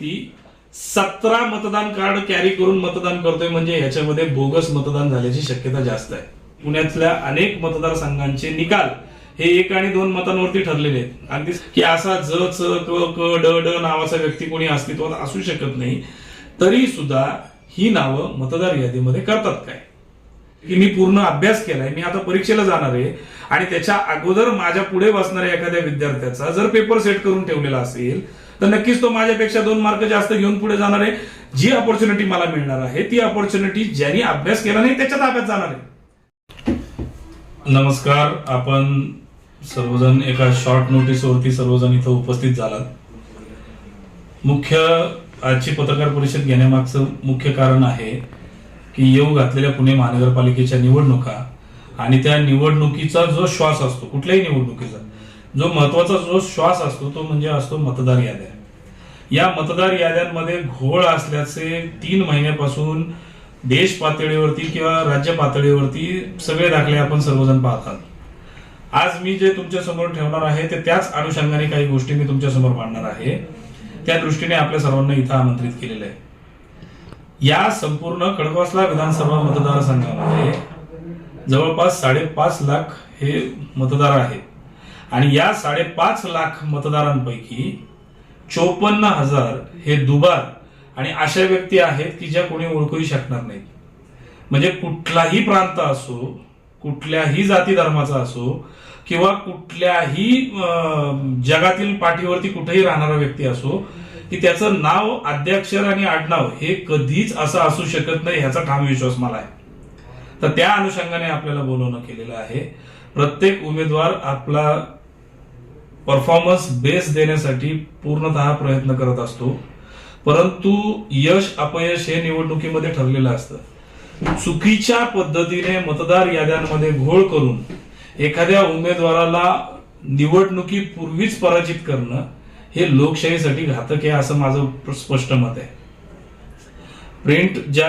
व्यक्ती सतरा मतदान कार्ड कॅरी करून मतदान करतोय म्हणजे ह्याच्यामध्ये बोगस मतदान झाल्याची शक्यता जास्त आहे. पुण्यातल्या अनेक मतदारसंघांचे निकाल हे एक आणि दोन मतांवरती ठरलेले आहेत. अगदी की असा ज च क क ड ड नावाचा व्यक्ती कोणी अस्तित्वात असू शकत नाही तरी सुद्धा ही नावं मतदार यादीमध्ये करतात काय? की मी पूर्ण अभ्यास केलाय मी आता परीक्षेला जाणार आहे आणि त्याच्या अगोदर माझ्या पुढे बसणाऱ्या एखाद्या विद्यार्थ्याचा जर पेपर सेट करून ठेवलेला असेल तर नक्कीच तो माझ्यापेक्षा दोन मार्क जास्त घेऊन पुढे जाणार आहे. जी ऑपॉर्च्युनिटी मला मिळणार आहे ती ऑपॉर्च्युनिटी ज्यांनी अभ्यास केला नाही त्याच्या ताब्यात जाणार आहे. नमस्कार. आपण सर्वजण एका शॉर्ट नोटीसवरती सर्वजण इथं उपस्थित झालात. मुख्य आजची पत्रकार परिषद घेण्यामागचं मुख्य कारण आहे की येऊ घातलेल्या पुणे महानगरपालिकेच्या निवडणुका आणि त्या निवडणुकीचा जो श्वास असतो कुठल्याही निवडणुकीचा जो महत्त्वाचा जो श्वास असतो तो म्हणजे असतो मतदार याद्या. या मतदार याद्यांमध्ये घोळ असल्याचे तीन महिन्यापासून देश पातळीवरती किंवा राज्य पातळीवरती सगळे दाखले आपण सर्वजण पाहतात. आज मी जे तुमच्यासमोर ठेवणार आहे ते त्याच अनुषंगाने काही गोष्टी मी तुमच्यासमोर मांडणार आहे. त्या दृष्टीने आपल्या सर्वांना इथं आमंत्रित केलेलं आहे. या संपूर्ण कडकवासला विधानसभा मतदारसंघामध्ये जवळपास साडेपाच लाख हे मतदार आहेत. आणि या साडेपाच लाख मतदारांपैकी चोपन्न हजार हे दुबार आणि अशा व्यक्ती आहेत की ज्या कोणी ओळखूही शकणार नाहीत. म्हणजे कुठलाही प्रांत असो कुठल्याही जाती धर्माचा असो किंवा कुठल्याही जगातील पाठीवरती कुठेही राहणारा व्यक्ती असो की त्याचं नाव आद्याक्षर आणि आडनाव हे कधीच असं असू शकत नाही ह्याचा ठाम विश्वास मला आहे. तर त्या अनुषंगाने आपल्याला बोलवणं केलेलं आहे. प्रत्येक उमेदवार आपला परफॉर्मन्स बेस देण्यासाठी पूर्णतः प्रयत्न करत असतो. परंतु यश अपयश हे निवडणुकीमध्ये ठरलेलं असतं. चुकीच्या पद्धतीने मतदार याद्यांमध्ये घोळ करून एखाद्या उमेदवाराला निवडणुकीपूर्वीच पराजित करणं हे लोकशाहीसाठी घातक आहे असं माझं स्पष्ट मत आहे. प्रिंट ज्या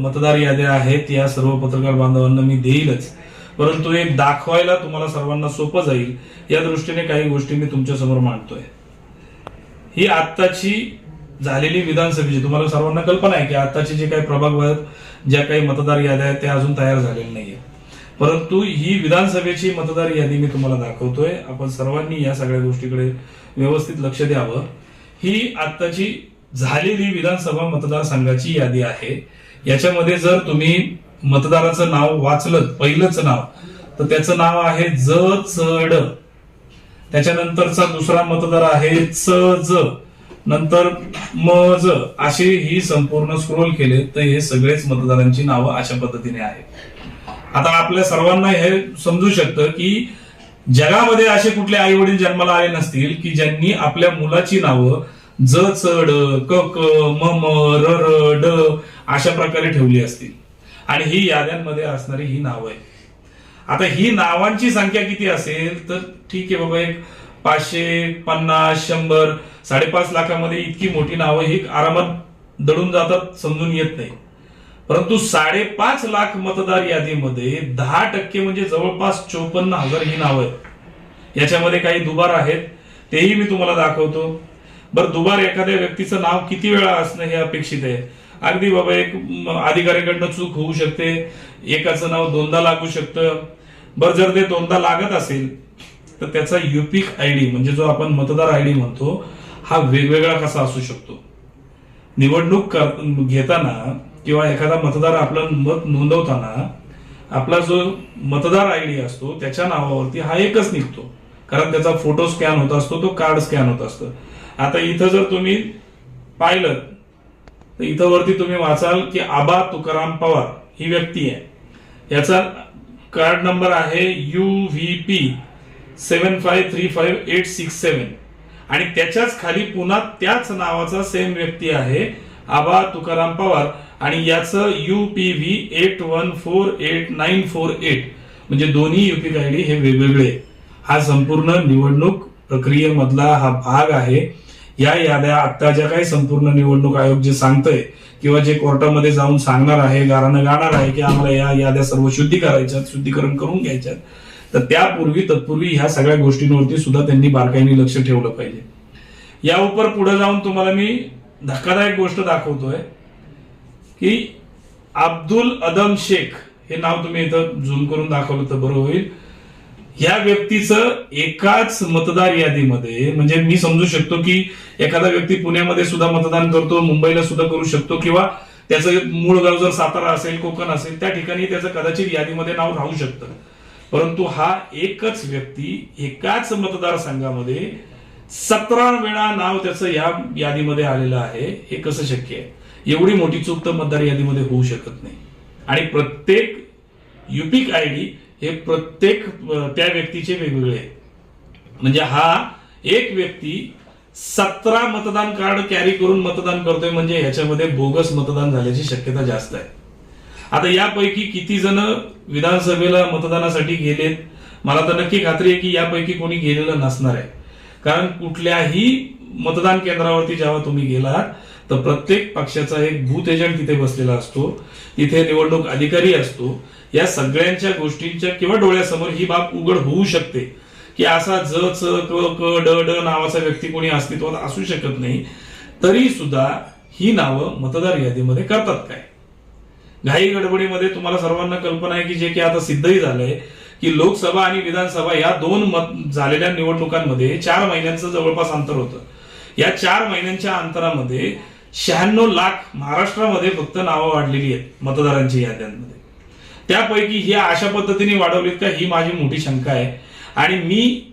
मतदार याद्या आहेत या सर्व पत्रकार बांधवांना मी देईलच. परंतु एक दाखवायला तुम्हाला सर्वांना सोपं जाईल. या दृष्टीने काही गोष्टी मी तुमच्यासमोर मांडतोय. ही आत्ताची झालेली विधानसभेची तुम्हाला सर्वांना कल्पना आहे की आत्ताची जे काही प्रभाग ज्या काही मतदार याद्या आहेत त्या अजून तयार झालेल्या नाहीये परंतु ही विधानसभेची मतदार यादी मी तुम्हाला दाखवतोय. आपण सर्वांनी या सगळ्या गोष्टीकडे व्यवस्थित लक्ष द्यावं. ही आत्ताची झालेली विधानसभा मतदारसंघाची यादी आहे. याच्यामध्ये जर तुम्ही मतदाराचं नाव वाचलं पहिलंच नाव. तर त्याचं नाव आहे ज चड त्याच्यानंतरचा दुसरा मतदार आहे च ज. नंतर म ज. असे ही संपूर्ण स्क्रोल केले तर हे सगळेच मतदारांची नावं अशा पद्धतीने आहेत. आता आपल्या सर्वांना हे समजू शकतं की जगामध्ये असे कुठले आई वडील जन्माला आले नसतील की ज्यांनी आपल्या मुलाची नावं ज चड क क म म र र ड अशा प्रकारे ठेवली असतील. आणि ही याद्यांमध्ये असणारी ही नावं आहे आता ही नावांची संख्या किती असेल तर ठीक आहे बाबा एक पाचशे पन्नास शंभर साडेपाच लाखामध्ये इतकी मोठी नावं ही आरामात दडून जातात समजून येत नाही. परंतु साडेपाच लाख मतदार यादीमध्ये दहा टक्के म्हणजे जवळपास चोपन्न हजार ही नावं आहेत. याच्यामध्ये काही दुबार आहेत तेही मी तुम्हाला दाखवतो. बरं दुबार एखाद्या व्यक्तीचं नाव किती वेळा असणं हे अपेक्षित आहे? अगदी बाबा एक म, अधिकाऱ्याकडनं चूक होऊ शकते. एकाचं नाव दोनदा लागू शकतं. बरं जर ते दोनदा लागत असेल तर त्याचा युपिक आयडी म्हणजे जो आपण मतदार आय डी म्हणतो हा वेगवेगळा कसा असू शकतो? निवडणूक कर- घेताना किंवा एखादा मतदार आपलं मत नोंदवताना आपला जो मतदार आय डी असतो त्याच्या नावावरती हा एकच निघतो. कारण त्याचा फोटो स्कॅन होत असतो तो कार्ड स्कॅन होत असतं. आता इथं जर तुम्ही पाहिलं तर इथं वरती तुम्ही वाचाल की आबा तुकाराम पवार ही व्यक्ती आहे. याचा कार्ड नंबर आहे U V P seven five three five eight six seven आणि त्याच्याच खाली पुन्हा त्याच नावाचा सेम व्यक्ती आहे आबा तुकाराम पवार. आणि याचं U P V eight one four eight nine four eight म्हणजे दोन्ही युपी आय डी हे वेगवेगळे. हा संपूर्ण निवडणूक प्रक्रियेमधला हा भाग आहे. या याद्या आता ज्या काही संपूर्ण निवडणूक आयोग जे सांगतंय किंवा जे कोर्टामध्ये जाऊन सांगणार आहे गारानं गाणार आहे की आम्हाला या याद्या सर्व शुद्धी करायच्यात शुद्धीकरण करून घ्यायच्यात तर त्यापूर्वी तत्पूर्वी ह्या सगळ्या गोष्टींवरती सुद्धा त्यांनी बारकाईने लक्ष ठेवलं पाहिजे. या उपर पुढे जाऊन तुम्हाला मी धक्कादायक गोष्ट दाखवतोय की अब्दुल अदम शेख हे नाव तुम्ही इथं झूम करून दाखवलं तर बरं होईल. ह्या व्यक्तीचं एकाच मतदार यादीमध्ये म्हणजे मी समजू शकतो की एखादा व्यक्ती पुण्यामध्ये सुद्धा मतदान करतो मुंबईला सुद्धा करू शकतो किंवा त्याचं मूळ गाव जर सातारा असेल कोकण असेल त्या ठिकाणी त्याचं कदाचित यादीमध्ये नाव राहू शकतं. परंतु हा एकच व्यक्ती एकाच मतदारसंघामध्ये सतरा वेळा नाव त्याचं या यादीमध्ये आलेलं आहे. हे कसं शक्य आहे? एवढी मोठी चूक तर मतदार यादीमध्ये होऊ शकत नाही. आणि प्रत्येक युपिक आय डी हे प्रत्येक त्या व्यक्तीचे वेगवेगळे आहे म्हणजे हा एक व्यक्ती सतरा मतदान कार्ड कॅरी करून मतदान करतोय म्हणजे ह्याच्यामध्ये बोगस मतदान झाल्याची शक्यता जास्त आहे. आता यापैकी किती जण विधानसभेला मतदानासाठी गेलेत? मला तर नक्की खात्री आहे की यापैकी कोणी गेलेलं नसणार आहे. कारण कुठल्याही मतदान केंद्रावरती जेव्हा तुम्ही गेलात तर प्रत्येक पक्षाचा एक बूथ एजंट तिथे बसलेला असतो. तिथे निवडणूक अधिकारी असतो. या सगळ्यांच्या गोष्टींच्या किंवा डोळ्यासमोर ही बाब उघड होऊ शकते. की असा ज च क क ड ड नावाचा व्यक्ती कोणी अस्तित्वात असू शकत नाही तरी सुद्धा ही नावं मतदार यादीमध्ये करतात काय? घाई गडबडीमध्ये तुम्हाला सर्वांना कल्पना आहे की जे की आता सिद्धही झालंय की लोकसभा आणि विधानसभा या दोन मत झालेल्या निवडणुकांमध्ये चार महिन्यांचं जवळपास अंतर होतं. या चार महिन्यांच्या अंतरामध्ये शहाण्णव लाख महाराष्ट्रामध्ये फक्त नावं वाढलेली आहेत मतदारांची याद्यांमध्ये त्यापैकी ही अशा पद्धतीने वाढवलीत का ही माझी मोठी शंका आहे. आणि मी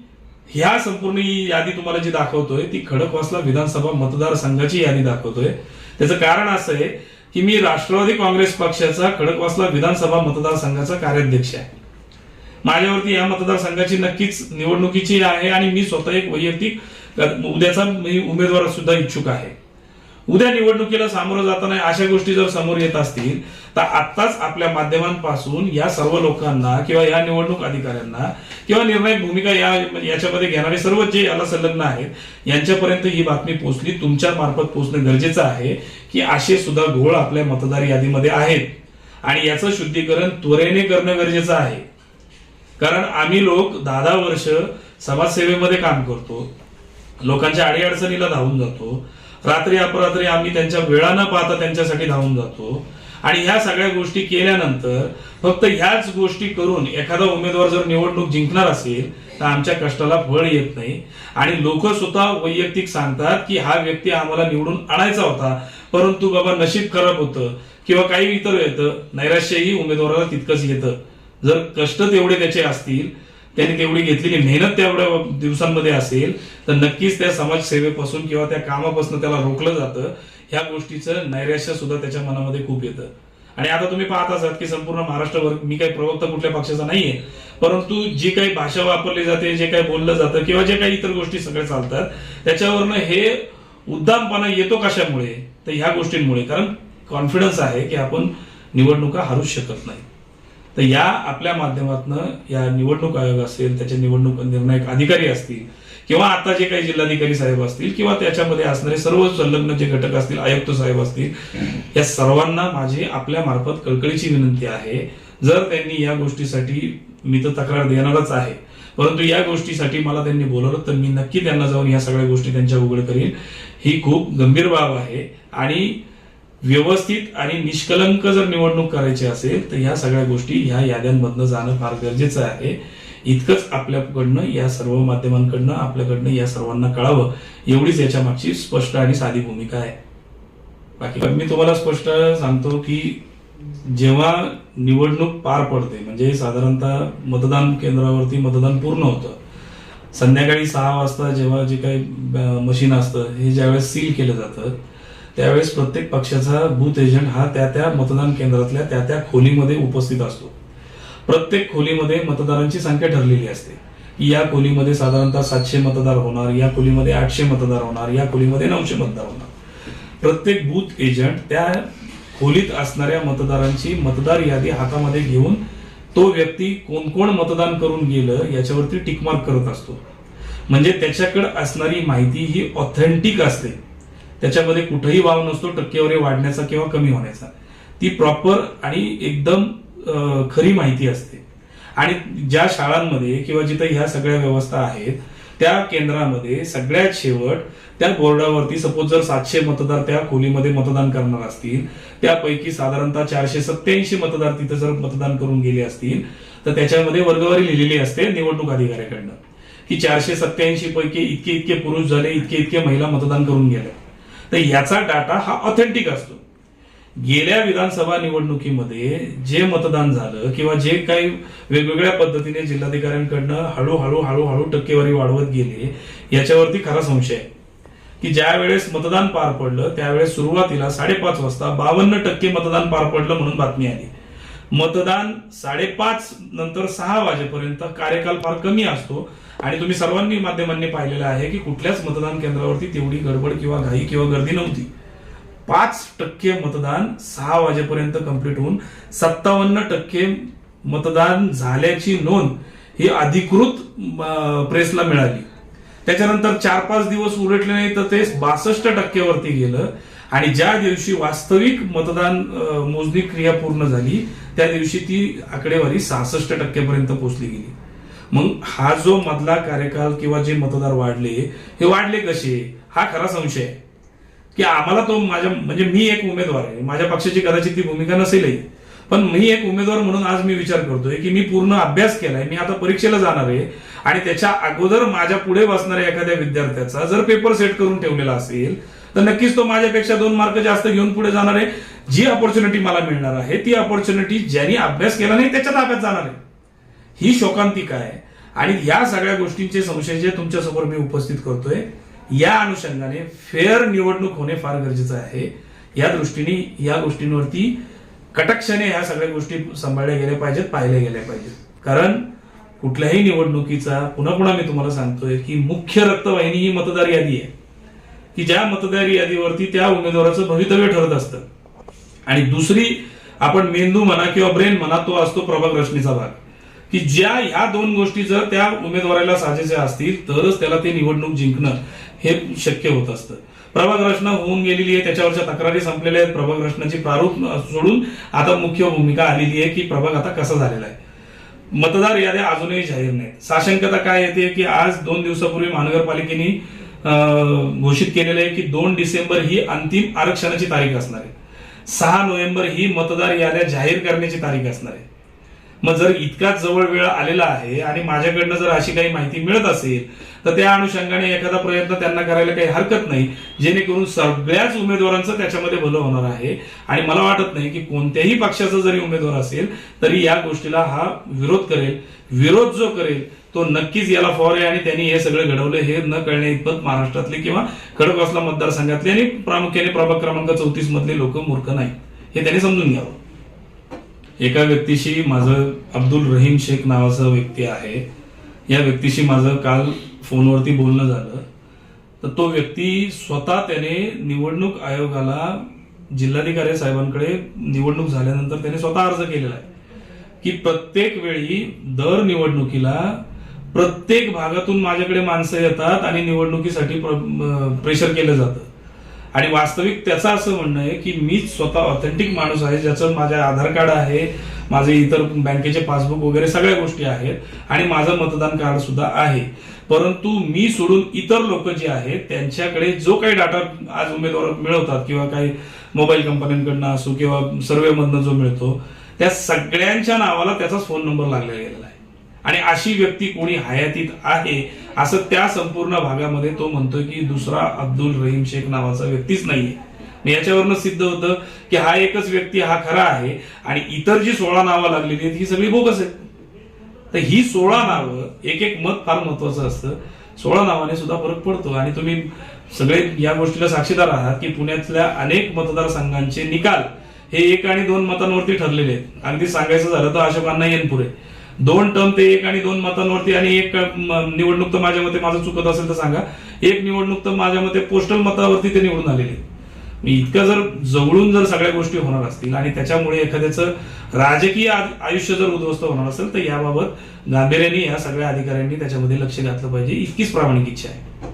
ह्या संपूर्ण यादी तुम्हाला जी दाखवतोय ती खडकवासला विधानसभा मतदारसंघाची यादी दाखवतोय. त्याचं कारण असं आहे की मी राष्ट्रवादी काँग्रेस पक्षाचा खडकवासला विधानसभा मतदारसंघाचा कार्याध्यक्ष आहे. माझ्यावरती या मतदारसंघाची नक्कीच निवडणुकीची आहे आणि मी स्वतः एक वैयक्तिक उद्याचा मी उमेदवार सुद्धा इच्छुक आहे. उद्या निवडणुकीला सामोरं जाताना अशा गोष्टी जर समोर येत असतील तर आत्ताच आपल्या माध्यमांपासून या सर्व लोकांना किंवा या निवडणूक अधिकाऱ्यांना किंवा निर्णायक भूमिका या याच्यामध्ये घेणारे सर्व जे याला संलग्न आहेत यांच्यापर्यंत ही बातमी पोहोचली. तुमच्या मार्फत पोहोचणं गरजेचं आहे की असे सुद्धा घोळ आपल्या मतदार यादीमध्ये आहेत. आणि याचं शुद्धीकरण त्वरेने करणं गरजेचं आहे. कारण आम्ही लोक दहा दहा वर्ष समाजसेवेमध्ये काम करतो. लोकांच्या अडीअडचणीला धावून जातो. रात्री अपरात्री आम्ही त्यांच्या वेळा न पाहता त्यांच्यासाठी धावून जातो. आणि ह्या सगळ्या गोष्टी केल्यानंतर फक्त ह्याच गोष्टी करून एखादा उमेदवार जर निवडणूक जिंकणार असेल तर आमच्या कष्टाला फळ येत नाही. आणि लोक स्वतः वैयक्तिक सांगतात की हा व्यक्ती आम्हाला निवडून आणायचा होता परंतु बाबा नशीब खराब होतं किंवा काही इतर येतं. नैराश्यही उमेदवाराला तितकंच येतं. जर कष्ट तेवढे त्याचे असतील त्यांनी तेवढी घेतलेली मेहनत तेवढ्या दिवसांमध्ये असेल तर नक्कीच त्या समाजसेवेपासून किंवा त्या कामापासून त्याला रोखलं जातं. ह्या गोष्टीचं नैराश्य सुद्धा त्याच्या मनामध्ये खूप येतं. आणि आता तुम्ही पाहत असाल की संपूर्ण महाराष्ट्रभर मी काही प्रवक्ता कुठल्या पक्षाचा नाहीये परंतु जी काही भाषा वापरली जाते जे काही बोललं जातं किंवा जे काही इतर गोष्टी सगळ्या चालतात त्याच्यावरनं हे उद्दामपणा येतो कशामुळे? तर ह्या गोष्टींमुळे. कारण कॉन्फिडन्स आहे की आपण निवडणुका हरूच शकत नाही तर या आपल्या माध्यमातनं या निवडणूक आयोग असेल त्याचे निवडणूक निर्णायक अधिकारी असतील किंवा आता जे काही जिल्हाधिकारी साहेब असतील किंवा त्याच्यामध्ये असणारे सर्व संलग्न जे घटक असतील आयुक्त साहेब असतील या सर्वांना माझी आपल्या मार्फत कळकळीची विनंती आहे. जर त्यांनी या गोष्टीसाठी मी तर तक्रार देणारच आहे परंतु या गोष्टीसाठी मला त्यांनी बोलवलं तर मी नक्की त्यांना जाऊन या सगळ्या गोष्टी त्यांच्या उघड करीन. ही खूप गंभीर बाब आहे. आणि व्यवस्थित आणि निष्कलंक जर निवडणूक करायची असेल तर ह्या सगळ्या गोष्टी ह्या याद्यांमधनं जाणं फार गरजेचं आहे. इतकंच आपल्याकडनं या सर्व माध्यमांकडनं आपल्याकडनं या सर्वांना कळावं एवढीच याच्या मागची स्पष्ट आणि साधी भूमिका आहे. बाकी मी तुम्हाला स्पष्ट सांगतो की जेव्हा निवडणूक पार पडते म्हणजे साधारणतः मतदान केंद्रावरती मतदान पूर्ण होतं. संध्याकाळी सहा वाजता जेव्हा जे काही मशीन असतं हे ज्यावेळेस सील केलं जातं त्यावेळेस प्रत्येक पक्षाचा बूथ एजंट हा त्या त्या मतदान केंद्रातल्या त्या त्या खोलीमध्ये उपस्थित असतो. प्रत्येक खोलीमध्ये मतदारांची संख्या ठरलेली असते. की या खोलीमध्ये साधारणतः सातशे मतदार होणार या खोलीमध्ये आठशे मतदार होणार या खोलीमध्ये नऊशे मतदार होणार. प्रत्येक बूथ एजंट त्या खोलीत असणाऱ्या मतदारांची मतदार यादी हातामध्ये घेऊन तो व्यक्ती कोण कोण मतदान करून गेलं याच्यावरती टिकमार्क करत असतो. म्हणजे त्याच्याकडे असणारी माहिती ही ऑथेंटिक असते. त्याच्यामध्ये कुठेही वाव नसतो टक्केवारी वाढण्याचा किंवा कमी होण्याचा. ती प्रॉपर आणि एकदम खरी माहिती असते. आणि ज्या शाळांमध्ये किंवा जिथे ह्या सगळ्या व्यवस्था आहेत त्या केंद्रामध्ये सगळ्यात शेवट त्या बोर्डावरती सपोज जर सातशे मतदार त्या खोलीमध्ये मतदान करणार असतील त्यापैकी साधारणतः चारशे सत्याऐंशी मतदार तिथे जर मतदान करून गेले असतील तर त्याच्यामध्ये वर्गवारी लिहिलेली असते निवडणूक अधिकाऱ्याकडनं. की चारशे सत्याऐंशी पैकी इतके इतके पुरुष झाले इतके इतके महिला मतदान करून गेल्या. तर याचा डाटा हा ऑथेंटिक असतो. गेल्या विधानसभा निवडणुकीमध्ये जे मतदान झालं किंवा जे काही वेगवेगळ्या पद्धतीने जिल्हाधिकाऱ्यांकडनं हळूहळू हळूहळू टक्केवारी वाढवत गेले याच्यावरती खरा संशय आहे. की ज्या वेळेस मतदान पार पडलं त्यावेळेस सुरुवातीला साडेपाच वाजता बावन्न टक्के मतदान पार पडलं म्हणून बातमी आली. मतदान साडेपाच नंतर सहा वाजेपर्यंत कार्यकाल फार कमी असतो. आणि तुम्ही सर्वांनी माध्यमांनी पाहिलेलं आहे की कुठल्याच मतदान केंद्रावरती तेवढी गडबड किंवा घाई किंवा गर्दी नव्हती. पाच टक्के मतदान सहा वाजेपर्यंत कंप्लीट होऊन सत्तावन्न टक्के मतदान झाल्याची नोंद ही अधिकृत प्रेसला मिळाली. त्याच्यानंतर चार पाच दिवस उलटले नाही तर ते बासष्ट टक्केवरती गेलं. आणि ज्या दिवशी वास्तविक मतदान मोजणी क्रिया पूर्ण झाली त्या दिवशी ती आकडेवारी सहासष्ट टक्क्यापर्यंत पोहोचली गेली. मग हा जो मधला कार्यकाल किंवा जे मतदार वाढले हे वाढले कसे? हा खरा संशय आहे. की आम्हाला तो माझ्या म्हणजे मी एक उमेदवार आहे. माझ्या पक्षाची कदाचित ती भूमिका नसेलही. पण मी एक उमेदवार म्हणून आज मी विचार करतोय की मी पूर्ण अभ्यास केलाय मी आता परीक्षेला जाणार आहे आणि त्याच्या अगोदर माझ्या पुढे बसणाऱ्या एखाद्या विद्यार्थ्याचा जर पेपर सेट करून ठेवलेला असेल तर नक्कीच तो माझ्यापेक्षा दोन मार्क जास्त घेऊन पुढे जाणार आहे. जी ऑपॉर्च्युनिटी मला मिळणार आहे ती ऑपॉर्च्युनिटी ज्यांनी अभ्यास केला नाही त्याच्या ताब्यात जाणार आहे. ही शोकांतिका आहे. आणि या सगळ्या गोष्टींचे संशय जे तुमच्यासमोर मी उपस्थित करतोय या अनुषंगाने फेअर निवडणूक होणे फार गरजेचं आहे. या दृष्टीने या गोष्टींवरती कटाक्षाने ह्या सगळ्या गोष्टी सांभाळल्या गेल्या पाहिजेत पाहिल्या गेल्या पाहिजेत. कारण कुठल्याही निवडणुकीचा पुन्हा पुन्हा मी तुम्हाला सांगतोय की मुख्य रक्तवाहिनी ही मतदार यादी आहे. की ज्या मतदार यादीवरती त्या उमेदवाराचं भवितव्य ठरत असतं. आणि दुसरी आपण मेंदू म्हणा किंवा ब्रेन म्हणा तो असतो प्रभाग रचनेचा भाग. की ज्या ह्या दोन गोष्टी जर त्या उमेदवाराला साजेच्या असतील तरच त्याला ते निवडणूक जिंकणं हे शक्य होत असतं. प्रभाग रचना होऊन गेलेली आहे त्याच्यावरच्या तक्रारी संपलेल्या आहेत. प्रभाग रचनाची प्रारूप सोडून आता मुख्य भूमिका आलेली आहे की प्रभाग आता कसा झालेला आहे. मतदार याद्या अजूनही जाहीर नाहीत. साशंकता काय येते की आज दोन दिवसापूर्वी महानगरपालिकेने घोषित केलेलं आहे की दोन डिसेंबर ही अंतिम आरक्षणाची तारीख असणार आहे. सहा नोव्हेंबर ही मतदार याद्या जाहीर करण्याची तारीख असणार आहे. मग जर इतकाच जवळ वेळ आलेला आहे आणि माझ्याकडनं जर अशी काही माहिती मिळत असेल तर त्या अनुषंगाने एखादा प्रयत्न त्यांना करायला काही हरकत नाही जेणेकरून सगळ्याच उमेदवारांचं त्याच्यामध्ये भलं होणार आहे. आणि मला वाटत नाही की कोणत्याही पक्षाचा जरी उमेदवार असेल तरी या गोष्टीला हा विरोध करेल. विरोध जो करेल तो नक्कीच याला फॉर आहे आणि त्यांनी हे सगळं घडवलं हे न कळण्या इतपत महाराष्ट्रातले किंवा खडकवासला मतदारसंघातले आणि प्रामुख्याने प्रभाग क्रमांक चौतीस मधले लोक मूर्ख नाही हे त्यांनी समजून घ्यावं. एका व्यक्तीशी माझं अब्दुल रहीम शेख नावाचा व्यक्ती आहे. या व्यक्तीशी माझं काल फोनवरती बोलणं झालं. तर तो व्यक्ती स्वतः त्याने निवडणूक आयोगाला जिल्हाधिकारी साहेबांकडे निवडणूक झाल्यानंतर त्याने स्वतः अर्ज केलेला आहे. की प्रत्येक वेळी दर निवडणुकीला प्रत्येक भागातून माझ्याकडे माणसं येतात आणि निवडणुकीसाठी प्रेशर केलं जातं. आणि वास्तविक त्याचं असं म्हणणं आहे की मीच स्वतः ऑथेंटिक माणूस आहे ज्याचं माझ्या आधार कार्ड आहे माझे इतर बँकेचे पासबुक वगैरे सगळ्या गोष्टी आहेत आणि माझं मतदान कार्ड सुद्धा आहे. परंतु मी सोडून इतर लोक जे आहेत त्यांच्याकडे जो काही डाटा आज उमेदवार मिळवतात किंवा काही मोबाईल कंपन्यांकडनं असो किंवा सर्वेमधनं जो मिळतो त्या सगळ्यांच्या नावाला त्याचाच फोन नंबर लागलेला गेलेला आहे. आणि अशी व्यक्ती कोणी हयातीत आहे असं त्या संपूर्ण भागामध्ये तो म्हणतोय की दुसरा अब्दुल रहीम शेख नावाचा व्यक्तीच नाहीये. मग याच्यावरनं सिद्ध होतं की हा एकच व्यक्ती हा खरा आहे आणि इतर जी सोळा नावं लागलेली आहेत ही सगळी बोगस आहेत. तर ही सोळा नावं एक एक मत फार महत्वाचं असतं. सोळा नावाने सुद्धा फरक पडतो. आणि तुम्ही सगळे या गोष्टीला साक्षीदार आहात की पुण्यातल्या अनेक मतदारसंघांचे निकाल हे एक आणि दोन मतांवरती ठरलेले आहेत. अगदी सांगायचं झालं तर अशोक अण्णा येनपुरे दोन टर्म ते एक आणि दोन मतांवरती आणि एक निवडणूक तर माझ्या मते माझं चुकत असेल तर सांगा. एक निवडणूक तर माझ्या मते पोस्टल मतावरती ते निवडून आलेले इतकं जर जवळून जर सगळ्या गोष्टी होणार असतील आणि त्याच्यामुळे एखाद्याचं राजकीय आयुष्य जर उद्ध्वस्त होणार असेल तर याबाबत गांभीर्याने या सगळ्या अधिकाऱ्यांनी त्याच्यामध्ये लक्ष घातलं पाहिजे. इतकीच प्रामाणिक इच्छा आहे.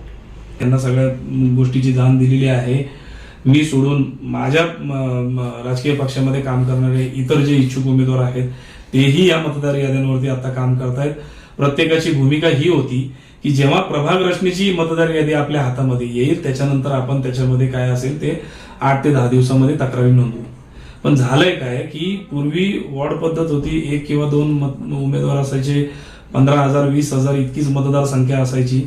त्यांना सगळ्या गोष्टीची जाण दिलेली आहे. मी सोडून माझ्या राजकीय पक्षामध्ये काम करणारे इतर जे इच्छुक उमेदवार आहेत तेही या मतदार याद्यांवरती आता काम करतायत. प्रत्येकाची भूमिका ही होती की जेव्हा प्रभाग रचनेची मतदार यादी आपल्या हातामध्ये येईल त्याच्यानंतर आपण त्याच्यामध्ये काय असेल ते आठ ते दहा दिवसामध्ये तक्रारी नोंदवू. पण झालंय काय की पूर्वी वॉर्ड पद्धत होती एक किंवा दोन मत- उमेदवार असायचे पंधरा हजार वीस हजार इतकीच मतदार संख्या असायची.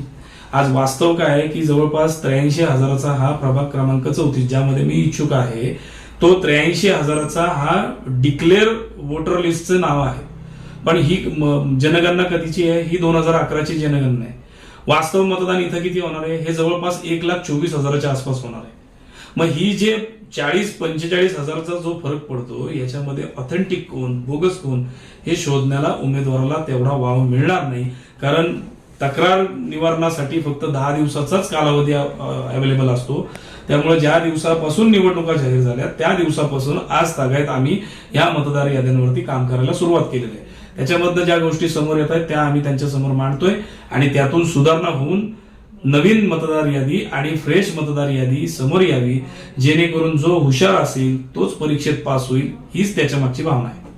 आज वास्तव काय आहे की जवळपास त्र्याऐंशी हजाराचा हा प्रभाग क्रमांक चौतीस ज्यामध्ये मी इच्छुक आहे तो त्र्याऐंशी हजाराचा हा डिक्लेअर वोटर लिस्टचं नाव आहे. पण ही जनगणना कधीची आहे? ही दोन हजार अकराची जनगणना आहे. वास्तव मतदान इथं किती होणार आहे? हे जवळपास एक लाख चोवीस हजाराच्या आसपास होणार आहे. मग ही जे चाळीस पंचेचाळीस हजारचा जो फरक पडतो याच्यामध्ये ऑथेंटिक कोण बोगस कोण हे शोधण्याला उमेदवाराला तेवढा वाव मिळणार नाही. कारण तक्रार निवारणासाठी फक्त दहा दिवसाचाच कालावधी अवेलेबल असतो. त्यामुळे ज्या दिवसापासून निवडणुका जाहीर झाल्या त्या दिवसापासून आज तागायत आम्ही या मतदार याद्यांवरती काम करायला सुरुवात केलेली आहे. त्याच्याबद्दल ज्या गोष्टी समोर येत आहेत त्या आम्ही त्यांच्यासमोर मांडतोय आणि त्यातून सुधारणा होऊन नवीन मतदार यादी आणि फ्रेश मतदार यादी समोर यावी जेणेकरून जो हुशार असेल तोच परीक्षेत पास होईल हीच त्याच्या मागची भावना आहे.